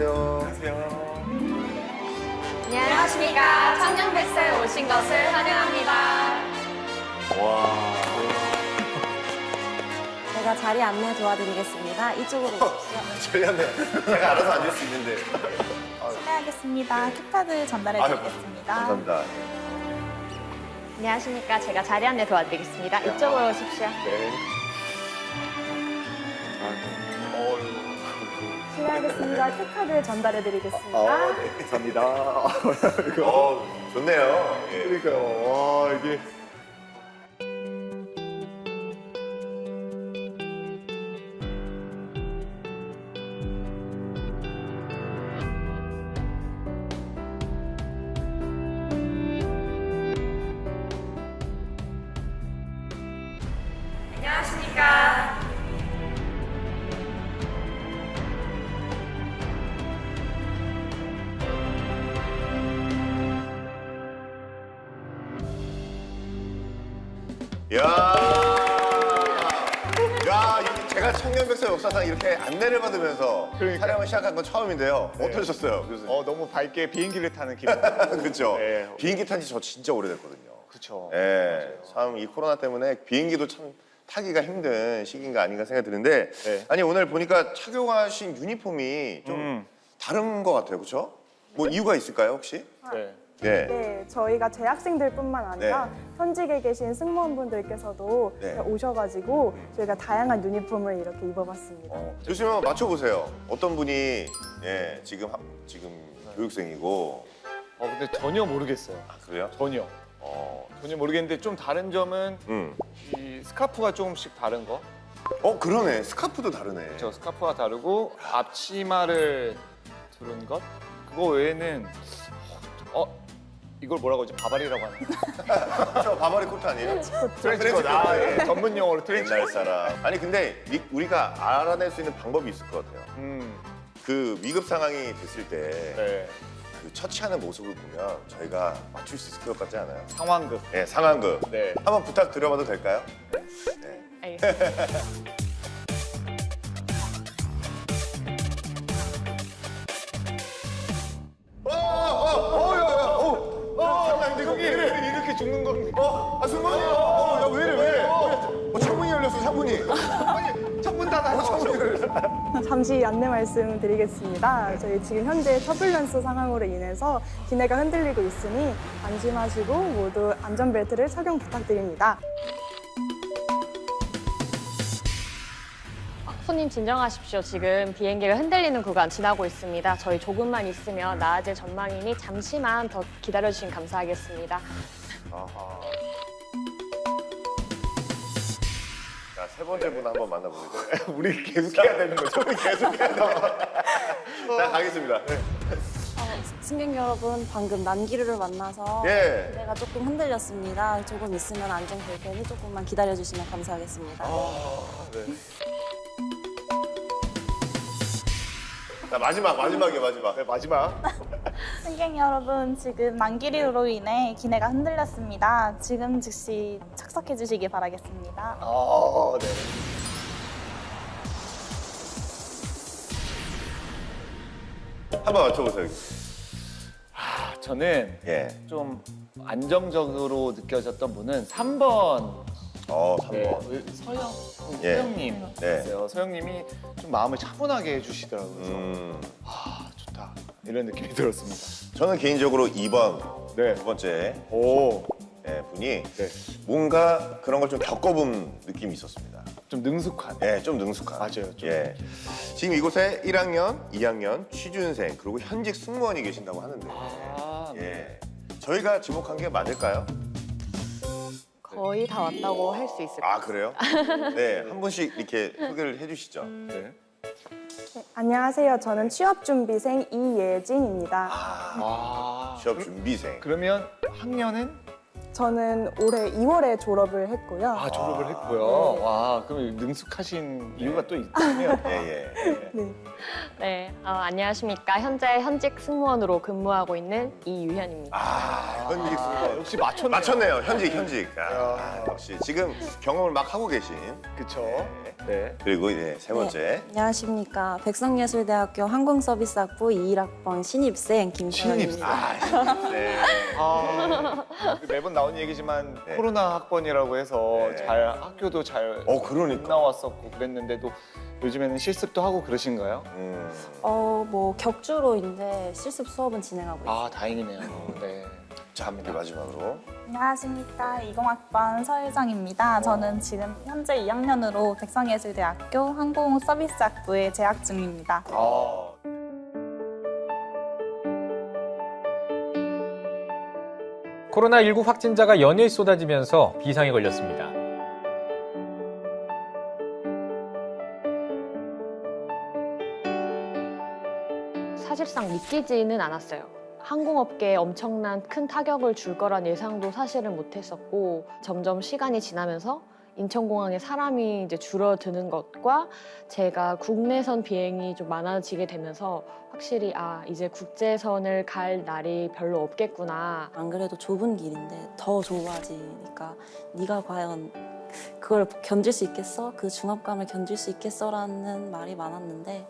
안녕하세요. 안녕하십니까. 청년백사에 오신 것을 환영합니다. 와. 제가 자리 안내 도와드리겠습니다. 이쪽으로 오십시오. 전략네. 제가 알아서 앉을 수 있는데. 실례하겠습니다. 키카드 전달해 아유, 드리겠습니다. 감사합니다. 안녕하십니까. 제가 자리 안내 도와드리겠습니다. 이쪽으로 오십시오. 네. 실례하겠습니다. 키카드 전달해 드리겠습니다. 아, 네, 감사합니다. 어, 좋네요. 예. 그러니까요. 와, 이게. 야. 야, 이- 제가 청년백서 역사상 이렇게 안내를 받으면서 그러니까요. 촬영을 시작한 건 처음인데요. 네. 어떠셨어요, 교수님? 어, 너무 밝게 비행기를 타는 기분. 그렇죠. 네. 비행기 탄 지 저 진짜 오래됐거든요. 그쵸. 예, 참 이 코로나 때문에 비행기도 참 타기가 힘든 시기인가 아닌가 생각이 드는데 네. 아니 오늘 보니까 착용하신 유니폼이 좀 음. 다른 것 같아요, 그렇죠? 뭐 이유가 있을까요, 혹시? 네. 네. 네, 저희가 재학생들뿐만 아니라 네. 현직에 계신 승무원분들께서도 네. 오셔가지고 저희가 다양한 유니폼을 이렇게 입어봤습니다. 어, 교수님 한번 맞춰보세요. 어떤 분이 예, 지금 하- 지금 교육생이고 어, 근데 전혀 모르겠어요. 아 그래요? 전혀. 어, 전혀 모르겠는데 좀 다른 점은 음. 이 스카프가 조금씩 다른 거. 어 그러네. 스카프도 다르네. 저 스카프가 다르고 앞치마를 두른 것. 그거 외에는 어 이걸 뭐라고 하지? 바바리라고 하나? 저 바바리 코트 아니에요? 트렌치컷. 아, 예. 전문 용어로 트렌치컷. 옛날 사람. 아니 근데 이- 우리가 알아낼 수 있는 방법이 있을 것 같아요. 음. 그 위급 상황이 됐을 때그 네. 처치하는 모습을 보면 저희가 맞출 수 있을 것 같지 않아요? 상황극. 예, 상황극. 네. 한번 부탁드려봐도 될까요? 네. 알겠습니다. 죽는 겁니까? 어, 아, 승관이, 어, 어, 야, 왜 이래, 왜 이래? 어, 창문이 열렸어, 창문이. 아니, 창문 닫아. 어, 창문이 열렸어. 잠시 안내 말씀 드리겠습니다. 저희 지금 현재 터뷸런스 상황으로 인해서 기내가 흔들리고 있으니 안심하시고 모두 안전벨트를 착용 부탁드립니다. 손님 진정하십시오. 지금 비행기가 흔들리는 구간 지나고 있습니다. 저희 조금만 있으면 나아질 전망이니 잠시만 더 기다려주시면 감사하겠습니다. 아하. 자, 세 번째 분 한번 만나보겠습니다. 우리 계속 해야 되는 거죠? 우리 계속 해야 돼요. 자, 가겠습니다. 어, 승객 여러분, 방금 난기류를 만나서 예. 기내가 조금 흔들렸습니다. 조금 있으면 안정될 테니 조금만 기다려주시면 감사하겠습니다. 자, 마지막, 마지막이에요, 마지막. 네, 마지막. 승객 여러분, 지금 난기류로 인해 기내가 흔들렸습니다. 지금 즉시 착석해 주시기 바라겠습니다. 아, 네. 한번 맞춰보세요. 아, 저는 예. 좀 안정적으로 느껴졌던 분은 3번 어, 네, 3번. 서영 예. 서영님 네. 서영님이 좀 마음을 차분하게 해주시더라고요. 그래서 음, 아 이런 느낌이 들었습니다. 저는 개인적으로 2번, 네. 두 번째 오, 예, 분이 네. 뭔가 그런 걸 좀 겪어본 느낌이 있었습니다. 좀 능숙한. 예, 좀 능숙한. 맞아요, 좀. 예. 지금 이곳에 1학년, 2학년, 취준생, 그리고 현직 승무원이 계신다고 하는데, 아, 예. 저희가 지목한 게 맞을까요? 거의 다 왔다고 할 수 있을 것 아, 그래요? 네, 한 분씩 이렇게 소개를 해주시죠. 네. 네, 안녕하세요. 저는 취업준비생 이예진입니다. 아, 와. 취업 준비생. 그러면 학년은 저는 올해 2월에 졸업을 했고요. 아 졸업을 했고요. 와 그럼 능숙하신 이유가 또 있군요. 예, 예. 네. 네, 어, 안녕하십니까. 현재 현직 승무원으로 근무하고 있는 이유현입니다. 아, 현직 승무원. 역시 맞췄네요. 맞췄네요. 현직, 현직. 아, 야. 역시 지금 경험을 막 하고 계신. 그쵸. 네. 그리고 이제 세 번째. 네, 안녕하십니까. 백성예술대학교 항공서비스학부 21학번 신입생 김서연입니다. 아, 네. 아, 매번 나오 는 얘기지만 네. 코로나 학번이라고 해서 네. 잘 학교도 잘 어, 못 그러니까. 나왔었고 그랬는데도 요즘에는 실습도 하고 그러신가요? 음. 어, 뭐 격주로 이제 실습 수업은 진행하고 있습니다. 아 다행이네요. 네. 자, 우리 마지막으로. 안녕하십니까. 20학번 서유정입니다. 저는 지금 현재 2학년으로 백성예술대학교 항공서비스학부에 재학 중입니다. 아, 코로나19 확진자가 연일 쏟아지면서 비상에 걸렸습니다. 사실상 믿기지는 않았어요. 항공업계에 엄청난 큰 타격을 줄 거란 예상도 사실은 못했었고 점점 시간이 지나면서 인천공항에 사람이 이제 줄어드는 것과 제가 국내선 비행이 좀 많아지게 되면서 확실히 아 이제 국제선을 갈 날이 별로 없겠구나 안 그래도 좁은 길인데 더 좁아지니까 네가 과연 그걸 견딜 수 있겠어? 그 중압감을 견딜 수 있겠어라는 말이 많았는데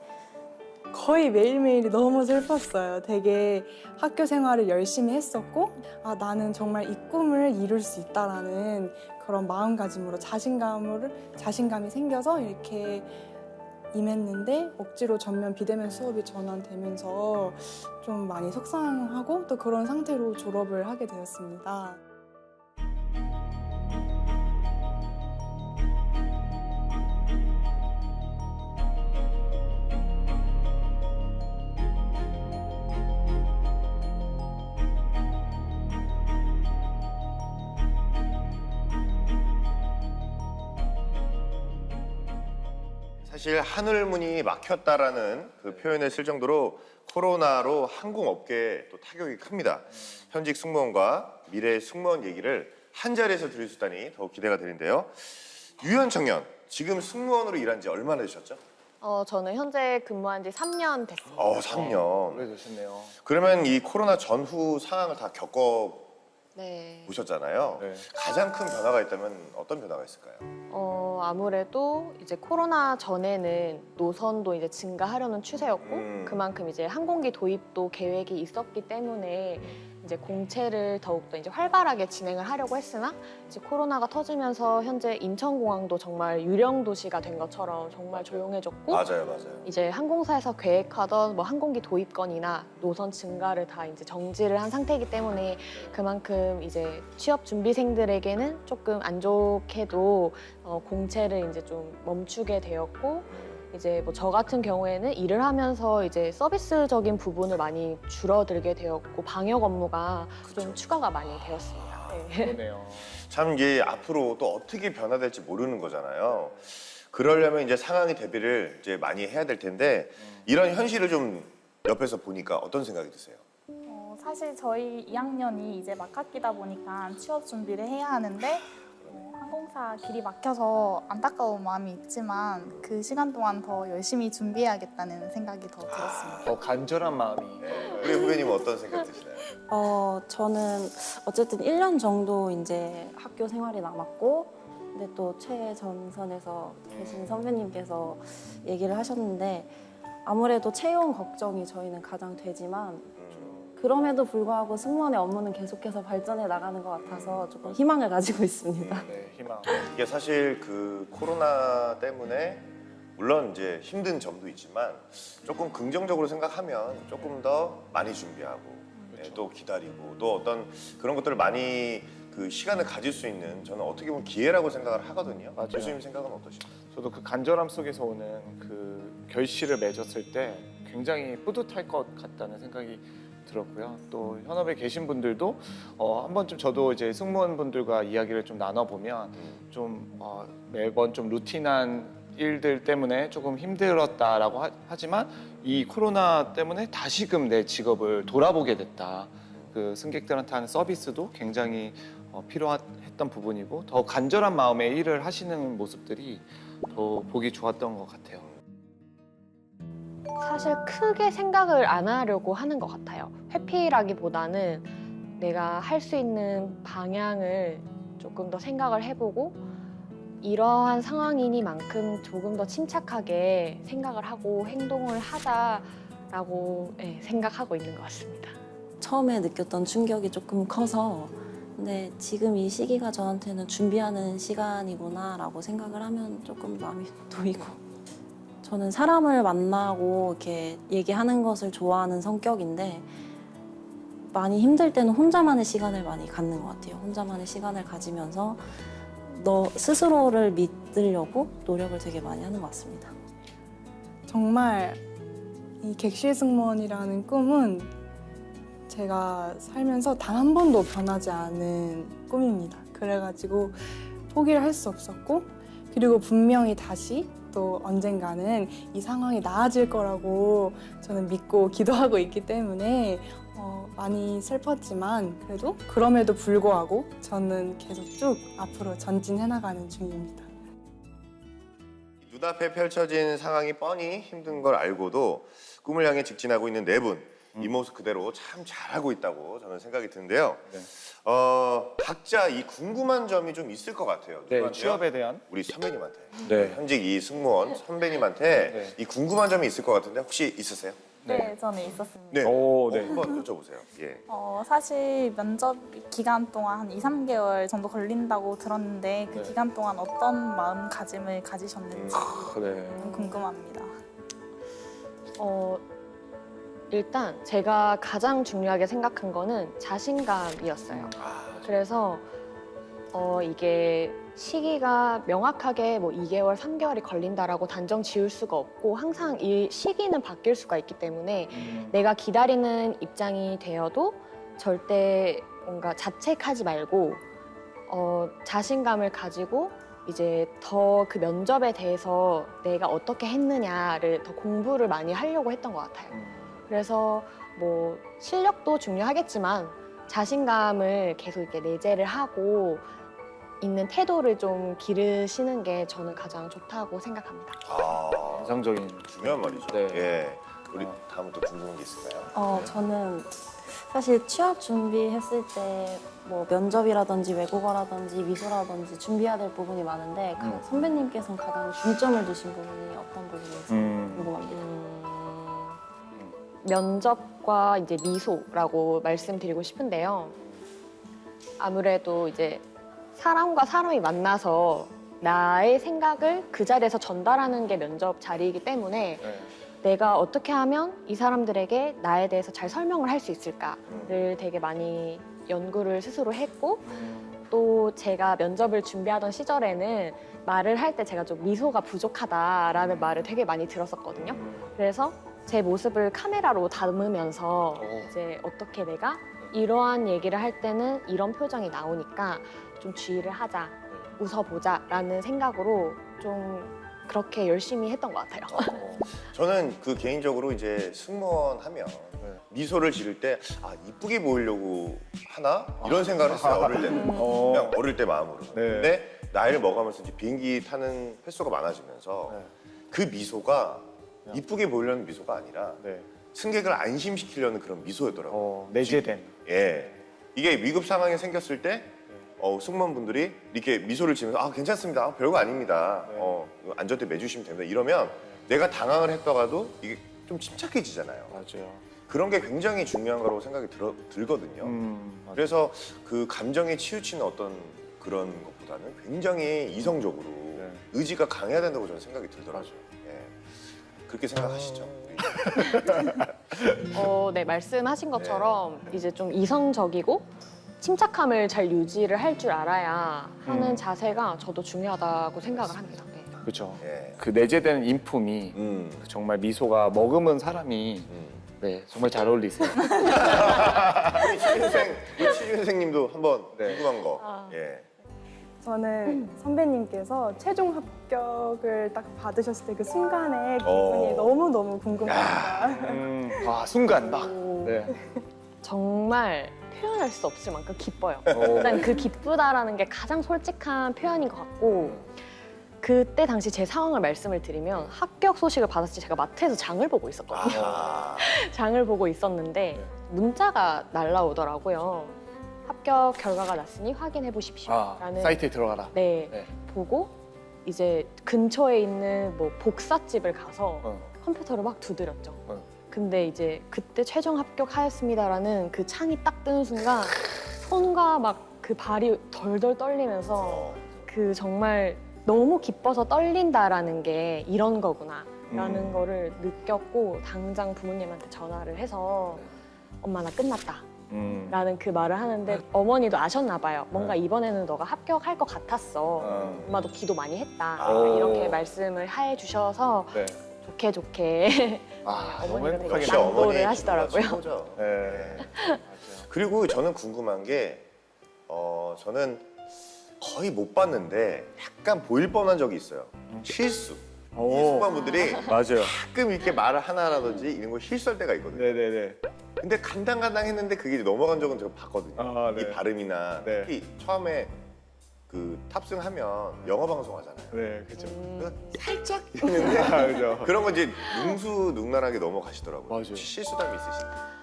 거의 매일매일이 너무 슬펐어요. 되게 학교 생활을 열심히 했었고, 아, 나는 정말 이 꿈을 이룰 수 있다라는 그런 마음가짐으로 자신감을, 자신감이 생겨서 이렇게 임했는데, 억지로 전면 비대면 수업이 전환되면서 좀 많이 속상하고 또 그런 상태로 졸업을 하게 되었습니다. 사실 하늘 문이 막혔다라는 그 표현을 쓸 정도로 코로나로 항공업계에 또 타격이 큽니다. 현직 승무원과 미래 승무원 얘기를 한 자리에서 들을 수 있다니 더욱 기대가 되는데요. 유현 청년, 지금 승무원으로 일한 지 얼마나 되셨죠? 어, 저는 현재 근무한 지 3년 됐습니다. 어, 3년. 오래되셨네요. 그러면 이 코로나 전후 상황을 다 겪어 네. 보셨잖아요. 네. 가장 큰 변화가 있다면 어떤 변화가 있을까요? 어, 아무래도 이제 코로나 전에는 노선도 이제 증가하려는 추세였고 음. 그만큼 이제 항공기 도입도 계획이 있었기 때문에 이제 공채를 더욱더 이제 활발하게 진행을 하려고 했으나 이제 코로나가 터지면서 현재 인천공항도 정말 유령 도시가 된 것처럼 정말 조용해졌고 맞아요, 맞아요. 이제 항공사에서 계획하던 뭐 항공기 도입건이나 노선 증가를 다 이제 정지를 한 상태이기 때문에 그만큼 이제 취업 준비생들에게는 조금 안 좋게도 어, 공채를 이제 좀 멈추게 되었고 이제 뭐 저 같은 경우에는 일을 하면서 이제 서비스적인 부분을 많이 줄어들게 되었고 방역 업무가 좀 추가가 많이 되었습니다. 네. 그러네요. 참 이게 앞으로 또 어떻게 변화될지 모르는 거잖아요. 그러려면 이제 상황의 대비를 이제 많이 해야 될 텐데 이런 현실을 좀 옆에서 보니까 어떤 생각이 드세요? 어, 사실 저희 2학년이 이제 막 학기다 보니까 취업 준비를 해야 하는데 어, 항공사 길이 막혀서 안타까운 마음이 있지만 그 시간 동안 더 열심히 준비해야겠다는 생각이 더 들었습니다. 더 간절한 마음이. 우리 후배님은 어떤 생각 드시나요? 어, 저는 어쨌든 1년 정도 이제 학교 생활이 남았고, 근데 또 최전선에서 계신 선배님께서 얘기를 하셨는데, 아무래도 채용 걱정이 저희는 가장 되지만, 그럼에도 불구하고 승무원의 업무는 계속해서 발전해 나가는 것 같아서 조금 희망을 가지고 있습니다. 네, 희망. 이게 사실 그 코로나 때문에 물론 이제 힘든 점도 있지만 조금 긍정적으로 생각하면 조금 더 많이 준비하고 네, 또 기다리고 또 어떤 그런 것들을 많이 그 시간을 가질 수 있는 저는 어떻게 보면 기회라고 생각을 하거든요. 맞아요. 교수님 생각은 어떠신가요? 저도 그 간절함 속에서 오는 그 결실을 맺었을 때 굉장히 뿌듯할 것 같다는 생각이 들었고요. 또 현업에 계신 분들도 어, 한 번쯤 저도 이제 승무원 분들과 이야기를 좀 나눠보면 좀 어, 매번 좀 루틴한 일들 때문에 조금 힘들었다라고 하, 하지만 이 코로나 때문에 다시금 내 직업을 돌아보게 됐다. 그 승객들한테 하는 서비스도 굉장히 어, 어, 필요했던 부분이고 더 간절한 마음에 일을 하시는 모습들이 더 보기 좋았던 것 같아요. 사실 크게 생각을 안 하려고 하는 것 같아요. 회피라기보다는 내가 할 수 있는 방향을 조금 더 생각을 해보고 이러한 상황이니만큼 조금 더 침착하게 생각을 하고 행동을 하자라고 예, 생각하고 있는 것 같습니다. 처음에 느꼈던 충격이 조금 커서 근데 지금 이 시기가 저한테는 준비하는 시간이구나라고 생각을 하면 조금 마음이 놓이고 저는 사람을 만나고 이렇게 얘기하는 것을 좋아하는 성격인데 많이 힘들 때는 혼자만의 시간을 많이 갖는 것 같아요. 혼자만의 시간을 가지면서 너 스스로를 믿으려고 노력을 되게 많이 하는 것 같습니다. 정말 이 객실 승무원이라는 꿈은 제가 살면서 단 한 번도 변하지 않은 꿈입니다. 그래가지고 포기를 할 수 없었고 그리고 분명히 다시 또 언젠가는 이 상황이 나아질 거라고 저는 믿고 기도하고 있기 때문에 어, 많이 슬펐지만 그래도 그럼에도 불구하고 저는 계속 쭉 앞으로 전진해 나가는 중입니다. 눈앞에 펼쳐진 상황이 뻔히 힘든 걸 알고도 꿈을 향해 직진하고 있는 네 분. 이 모습 그대로 참 잘하고 있다고 저는 생각이 드는데요. 네. 어, 각자 이 궁금한 점이 좀 있을 것 같아요. 네, 누구한테요? 취업에 대한 우리 선배님한테. 네. 현직 이 승무원 선배님한테 네. 이 궁금한 점이 있을 것 같은데 혹시 있으세요? 네, 저는 있었습니다. 네. 오, 네. 어, 한번 여쭤보세요. 예. 어, 사실 면접 기간 동안 한 2, 3개월 정도 걸린다고 들었는데 그 네. 기간 동안 어떤 마음가짐을 가지셨는지 네. 궁금합니다. 어, 일단 제가 가장 중요하게 생각한 거는 자신감이었어요. 아, 그래서 어, 이게 시기가 명확하게 뭐 2개월, 3개월이 걸린다라고 단정 지을 수가 없고 항상 이 시기는 바뀔 수가 있기 때문에 음. 내가 기다리는 입장이 되어도 절대 뭔가 자책하지 말고 어, 자신감을 가지고 이제 더 그 면접에 대해서 내가 어떻게 했느냐를 더 공부를 많이 하려고 했던 것 같아요. 음. 그래서 뭐 실력도 중요하겠지만 자신감을 계속 이렇게 내재를 하고 있는 태도를 좀 기르시는 게 저는 가장 좋다고 생각합니다. 아, 인상적인 중요한 말이죠. 네. 예. 우리 어. 다음은 또 궁금한 게 있을까요? 어, 저는 사실 취업 준비했을 때 뭐 면접이라든지 외국어라든지 미소라든지 준비해야 될 부분이 많은데 가- 음. 선배님께서는 가장 중점을 두신 부분이 어떤 부분인지 음. 궁금합니다. 음, 면접과 이제 미소라고 말씀드리고 싶은데요. 아무래도 이제 사람과 사람이 만나서 나의 생각을 그 자리에서 전달하는 게 면접 자리이기 때문에 네. 내가 어떻게 하면 이 사람들에게 나에 대해서 잘 설명을 할 수 있을까를 되게 많이 연구를 스스로 했고 음. 또 제가 면접을 준비하던 시절에는 말을 할 때 제가 좀 미소가 부족하다라는 말을 되게 많이 들었었거든요. 그래서 제 모습을 카메라로 담으면서 오. 이제 어떻게 내가 이러한 얘기를 할 때는 이런 표정이 나오니까 좀 주의를 하자, 웃어보자라는 생각으로 좀 그렇게 열심히 했던 것 같아요. 어. 저는 그 개인적으로 이제 승무원 하면 네. 미소를 지를 때 아, 이쁘게 보이려고 하나? 이런 생각을 했어요, 어릴 때는. 어. 그냥 어릴 때 마음으로. 네. 근데 나이를 먹으면서 이제 비행기 타는 횟수가 많아지면서 네. 그 미소가 이쁘게 보이려는 미소가 아니라 네. 승객을 안심시키려는 그런 미소였더라고요. 어, 내재된. 예. 이게 위급 상황이 생겼을 때 어, 승무원분들이 이렇게 미소를 지면서 아 괜찮습니다. 아, 별거 아닙니다. 네. 어, 안전대 매주시면 됩니다. 이러면 내가 당황을 했다가도 이게 좀 침착해지잖아요. 맞아요. 그런 게 굉장히 중요한 거라고 생각이 들어, 들거든요. 음, 맞아요. 그래서 그 감정에 치우치는 어떤 그런 것보다는 굉장히 이성적으로 네. 의지가 강해야 된다고 저는 생각이 들더라고요. 예. 그렇게 생각하시죠? 어, 네, 말씀하신 것처럼 이제 좀 이성적이고 침착함을 잘 유지를 할 줄 알아야 하는 음. 자세가 저도 중요하다고 생각을 합니다. 네. 그렇죠. 예. 그 내재된 인품이 음. 정말 미소가 머금은 사람이 음. 네 정말 잘 어울리세요. 우리 취준생, 우리 취준생님도 한번 네. 궁금한 거. 아. 예. 저는 선배님께서 최종 합격을 딱 받으셨을 때 그 순간의 기분이 어. 너무 너무 궁금합니다. 음, 와 순간 막. 오, 네. 정말 표현할 수 없을 만큼 기뻐요. 오. 일단 그 기쁘다라는 게 가장 솔직한 표현인 것 같고 그때 당시 제 상황을 말씀을 드리면 합격 소식을 받았을 때 제가 마트에서 장을 보고 있었거든요. 아, 장을 보고 있었는데 네. 문자가 날라오더라고요. 합격 결과가 났으니 확인해 보십시오. 아, 라는 사이트에 들어가라. 네, 네. 보고 이제 근처에 있는 뭐 복사집을 가서 어. 컴퓨터를 막 두드렸죠. 어. 근데 이제 그때 최종 합격하였습니다라는 그 창이 딱 뜨는 순간 손과 막 그 발이 덜덜 떨리면서 어, 그 정말 너무 기뻐서 떨린다라는 게 이런 거구나. 라는 음. 거를 느꼈고 당장 부모님한테 전화를 해서 엄마 나 끝났다 음. 라는 그 말을 하는데 어머니도 아셨나 봐요 뭔가 네. 이번에는 너가 합격할 것 같았어 어. 엄마도 기도 많이 했다 오. 이렇게 말씀을 해 주셔서 네. 좋게 좋게 아, 너무 어머니가 되게 행복하게 역시 낭보를 어머니의 하시더라고요. 최고죠. 네. 그리고 저는 궁금한 게 어, 저는 거의 못 봤는데 약간 보일 뻔한 적이 있어요. 실수. 이 오. 맞아요. 가끔 이렇게 말을 하나라든지 이런 거 실수할 때가 있거든요. 네네네. 근데 간당간당 했는데 그게 넘어간 적은 제가 봤거든요. 아, 네. 이 발음이나 네. 특히 처음에 그 탑승하면 영어 방송 하잖아요. 음. 네, 그죠. 그래서 살짝 이랬는데 아, 그죠. 그런 건 이제 능수능란하게 넘어가시더라고요. 맞아요. 혹시 실수담이 있으신가요?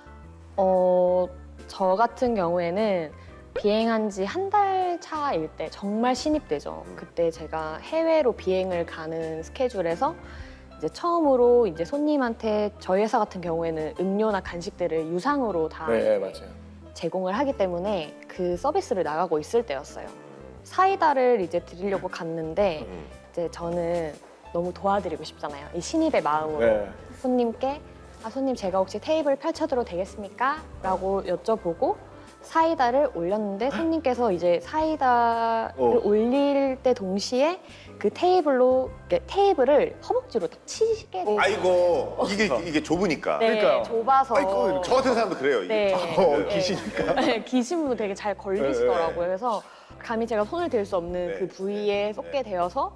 어, 저 같은 경우에는 비행한 지 한 달 차일 때 정말 신입 때죠. 음. 그때 제가 해외로 비행을 가는 스케줄에서 이제 처음으로 이제 손님한테 저희 회사 같은 경우에는 음료나 간식들을 유상으로 다 네, 맞아요. 제공을 하기 때문에 그 서비스를 나가고 있을 때였어요. 사이다를 이제 드리려고 갔는데 음. 이제 저는 너무 도와드리고 싶잖아요. 이 신입의 마음으로 네. 손님께 아 손님 제가 혹시 테이블 펼쳐도 되겠습니까? 라고 여쭤보고 사이다를 올렸는데 손님께서 이제 사이다를 어. 올릴 때 동시에 그 테이블로 이렇게 테이블을 허벅지로 딱 치게 어. 아이고 이게 이게 좁으니까. 네, 그러니까요. 좁아서 아이고 저 같은 사람도 그래요. 이게. 네. 어, 네. 귀신이니까. 네, 기신분도 되게 잘 걸리시더라고요. 네. 그래서 감히 제가 손을 댈 수 없는 네, 그 부위에 네, 쏟게 네. 되어서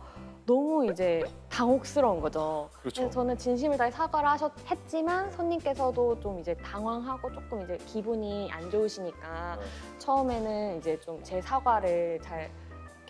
너무 이제 당혹스러운 거죠. 그렇죠. 그래서 저는 진심을 다해 사과를 하셨, 했지만 손님께서도 좀 이제 당황하고 조금 이제 기분이 안 좋으시니까 네. 처음에는 이제 좀 제 사과를 잘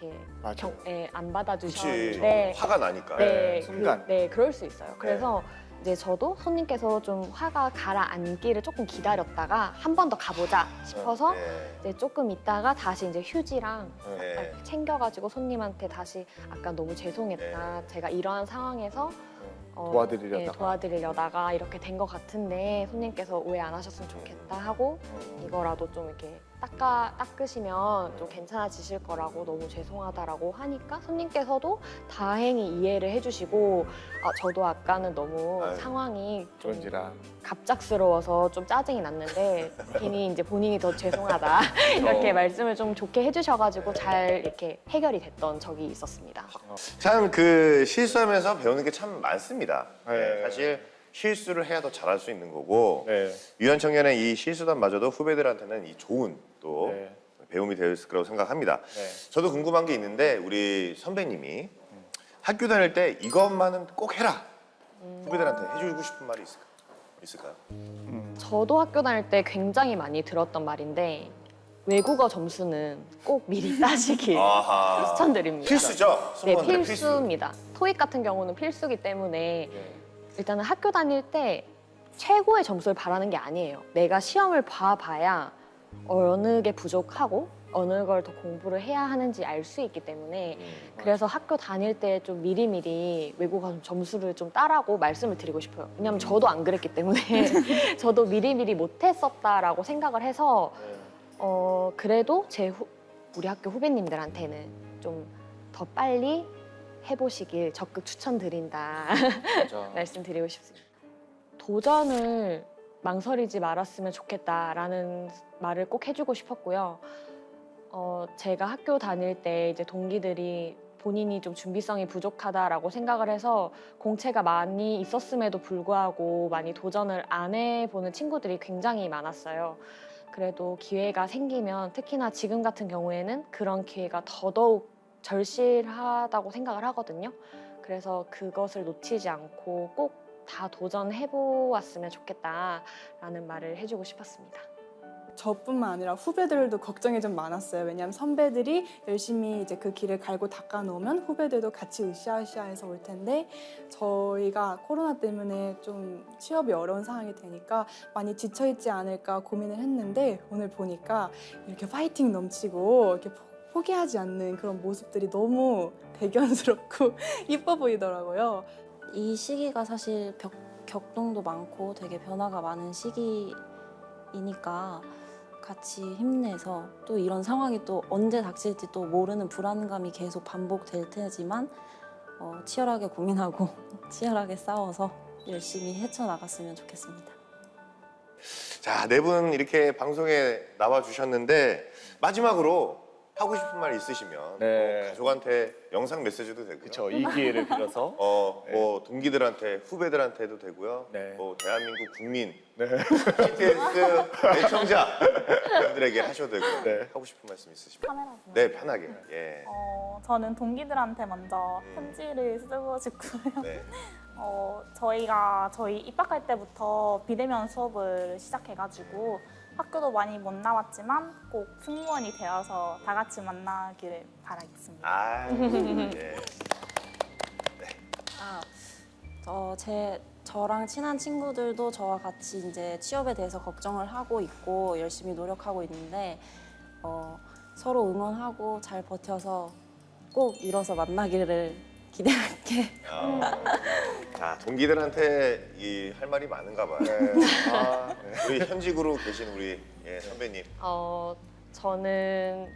이렇게 맞아요. 경, 예, 안 그치. 받아주셨는데 화가 나니까. 네, 순간. 그, 네, 그럴 수 있어요. 그래서 이제 저도 손님께서 좀 화가 가라앉기를 조금 기다렸다가 한 번 더 가보자 싶어서 네. 이제 조금 있다가 다시 이제 휴지랑 네. 딱 챙겨가지고 손님한테 다시 아까 너무 죄송했다. 제가 이러한 상황에서 어, 네. 도와드리려다가. 예, 도와드리려다가 이렇게 된 것 같은데 손님께서 오해 안 하셨으면 좋겠다 하고 어. 이거라도 좀 이렇게 닦아 닦으시면 좀 괜찮아지실 거라고 너무 죄송하다라고 하니까 손님께서도 다행히 이해를 해주시고 아 저도 아까는 너무 아유, 상황이 좀 그런지라. 갑작스러워서 좀 짜증이 났는데 괜히 이제 본인이 더 죄송하다 이렇게 어. 말씀을 좀 좋게 해주셔가지고 잘 이렇게 해결이 됐던 적이 있었습니다. 참 그 실수하면서 배우는 게 참 많습니다. 네. 네, 사실 실수를 해야 더 잘할 수 있는 거고 네. 유한 청년의 이 실수담마저도 후배들한테는 이 좋은 또 네. 배움이 될 거라고 생각합니다. 네. 저도 궁금한 게 있는데 우리 선배님이 학교 다닐 때 이것만은 꼭 해라 후배들한테 해주고 싶은 말이 있을까? 있을까요? 저도 학교 다닐 때 굉장히 많이 들었던 말인데 외국어 점수는 꼭 미리 따시길 아하. 추천드립니다. 필수죠. 네, 승무원들의 필수입니다. 토익 같은 경우는 필수기 때문에 네. 일단은 학교 다닐 때 최고의 점수를 바라는 게 아니에요. 내가 시험을 봐봐야 어느 게 부족하고 어느 걸 더 공부를 해야 하는지 알 수 있기 때문에 음. 그래서 학교 다닐 때 좀 미리미리 외국어 점수를 좀 따라고 말씀을 드리고 싶어요. 왜냐면 저도 안 그랬기 때문에 저도 미리미리 못했었다라고 생각을 해서 네. 어 그래도 제 후, 우리 학교 후배님들한테는 좀 더 빨리 해보시길 적극 추천드린다 맞아. 말씀드리고 싶습니다. 도전을 망설이지 말았으면 좋겠다라는 말을 꼭 해주고 싶었고요. 어, 제가 학교 다닐 때 이제 동기들이 본인이 좀 준비성이 부족하다라고 생각을 해서 공채가 많이 있었음에도 불구하고 많이 도전을 안 해보는 친구들이 굉장히 많았어요. 그래도 기회가 생기면 특히나 지금 같은 경우에는 그런 기회가 더더욱 절실하다고 생각을 하거든요. 그래서 그것을 놓치지 않고 꼭 다 도전해보았으면 좋겠다라는 말을 해주고 싶었습니다. 저뿐만 아니라 후배들도 걱정이 좀 많았어요. 왜냐하면 선배들이 열심히 이제 그 길을 갈고 닦아 놓으면 후배들도 같이 으쌰으쌰해서 올 텐데 저희가 코로나 때문에 좀 취업이 어려운 상황이 되니까 많이 지쳐 있지 않을까 고민을 했는데 오늘 보니까 이렇게 파이팅 넘치고 이렇게 포- 포기하지 않는 그런 모습들이 너무 대견스럽고 이뻐 보이더라고요. 이 시기가 사실 벽, 격동도 많고 되게 변화가 많은 시기이니까 같이 힘내서 또 이런 상황이 또 언제 닥칠지 또 모르는 불안감이 계속 반복될 테지만 어, 치열하게 고민하고 치열하게 싸워서 열심히 헤쳐나갔으면 좋겠습니다. 자, 네 분 이렇게 방송에 나와 주셨는데 마지막으로 하고 싶은 말 있으시면 네. 뭐 가족한테 영상 메시지도 되고요. 그렇죠. 이 기회를 빌어서 어, 뭐 동기들한테 후배들한테도 되고요. 네. 뭐 대한민국 국민 네. TTS 애청자 분들에게 하셔도 되고요. 네. 하고 싶은 말씀 있으시면 카메라 보면. 네 편하게. 예. 어, 저는 동기들한테 먼저 음. 편지를 쓰고 싶고요. 네. 어, 저희가 저희 입학할 때부터 비대면 수업을 시작해가지고 학교도 많이 못 나왔지만 꼭 승무원이 되어서 다 같이 만나기를 바라겠습니다. 아, 예. 아, 어, 제 저랑 친한 친구들도 저와 같이 이제 취업에 대해서 걱정을 하고 있고 열심히 노력하고 있는데 어, 서로 응원하고 잘 버텨서 꼭 이뤄서 만나기를 기대할게. 어, 자 동기들한테 이 할 말이 많은가 봐요. 네. 아, 네. 우리 현직으로 계신 우리 예, 선배님. 어, 저는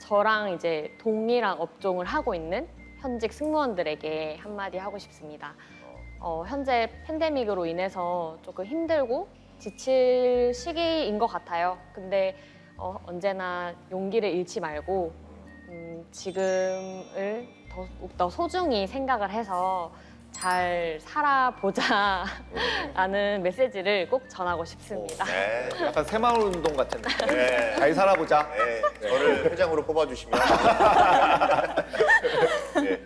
저랑 이제 동일한 업종을 하고 있는 현직 승무원들에게 한마디 하고 싶습니다. 어, 현재 팬데믹으로 인해서 조금 힘들고 지칠 시기인 것 같아요. 근데 어, 언제나 용기를 잃지 말고 음, 지금을 더욱더 소중히 생각을 해서 잘 살아보자 라는 메시지를 꼭 전하고 싶습니다. 네. 약간 새마을 운동 같은 느낌. 네. 잘 살아보자. 네. 저를 회장으로 뽑아주시면. 네.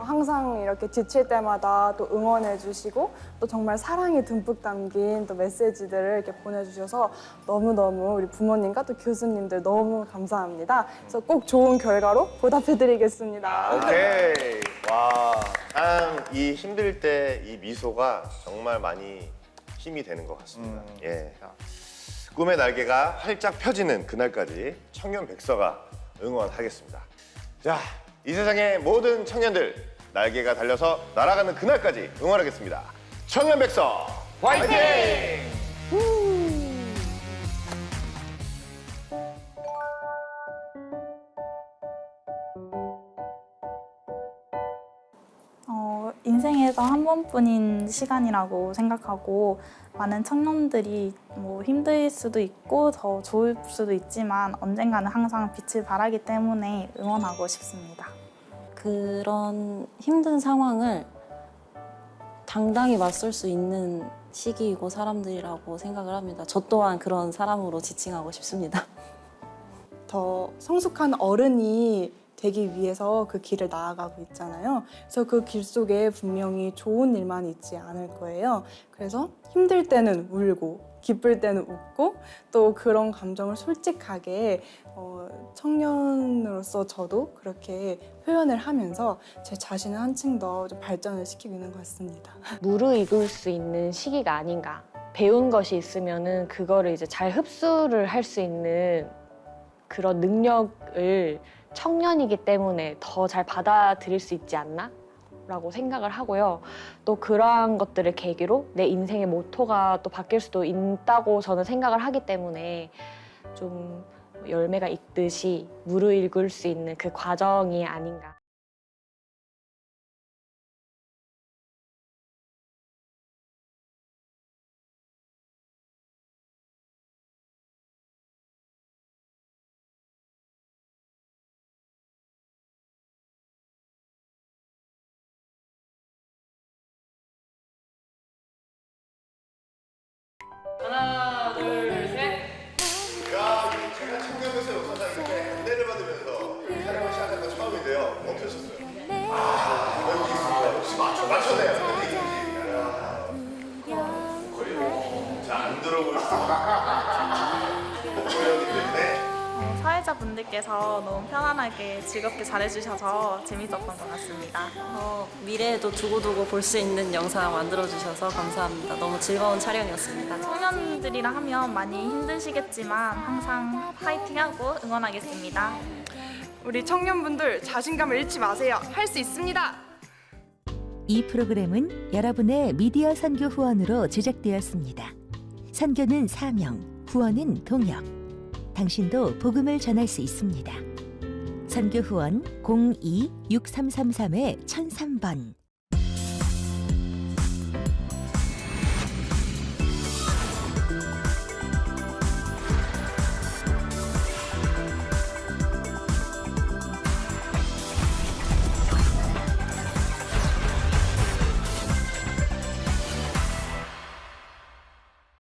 항상 이렇게 지칠 때마다 또 응원해 주시고 또 정말 사랑이 듬뿍 담긴 또 메시지들을 이렇게 보내주셔서 너무너무 우리 부모님과 또 교수님들 너무 감사합니다. 그래서 꼭 좋은 결과로 보답해 드리겠습니다. 오케이. 와. 참 이 힘들 때 이 미소가 정말 많이 힘이 되는 것 같습니다. 음. 예. 꿈의 날개가 활짝 펴지는 그날까지 청년 백서가 응원하겠습니다. 자, 이 세상의 모든 청년들 날개가 달려서 날아가는 그날까지 응원하겠습니다. 청년 백서 화이팅! 번뿐인 시간이라고 생각하고 많은 청년들이 뭐 힘들 수도 있고 더 좋을 수도 있지만 언젠가는 항상 빛을 발하기 때문에 응원하고 싶습니다. 그런 힘든 상황을 당당히 맞설 수 있는 시기이고 사람들이라고 생각을 합니다. 저 또한 그런 사람으로 지칭하고 싶습니다. 더 성숙한 어른이 되기 위해서 그 길을 나아가고 있잖아요. 그래서 그 길 속에 분명히 좋은 일만 있지 않을 거예요. 그래서 힘들 때는 울고, 기쁠 때는 웃고, 또 그런 감정을 솔직하게 어, 청년으로서 저도 그렇게 표현을 하면서 제 자신을 한층 더좀 발전을 시키고 있는 것 같습니다. 무르익을 수 있는 시기가 아닌가. 배운 것이 있으면은 그거를 이제 잘 흡수를 할 수 있는 그런 능력을 청년이기 때문에 더 잘 받아들일 수 있지 않나? 라고 생각을 하고요. 또 그러한 것들을 계기로 내 인생의 모토가 또 바뀔 수도 있다고 저는 생각을 하기 때문에 좀 열매가 익듯이 무르익을 수 있는 그 과정이 아닌가. 분들께서 너무 편안하게 즐겁게 잘해주셔서 재밌었던 것 같습니다. 어, 미래에도 두고두고 볼 수 있는 영상 만들어주셔서 감사합니다. 너무 즐거운 촬영이었습니다. 청년들이랑 하면 많이 힘드시겠지만 항상 파이팅하고 응원하겠습니다. 우리 청년분들 자신감을 잃지 마세요. 할 수 있습니다. 이 프로그램은 여러분의 미디어 선교 후원으로 제작되었습니다. 선교는 사명, 후원은 동역. 당신도 복음을 전할 수 있습니다. 선교 후원 02-6333-1003번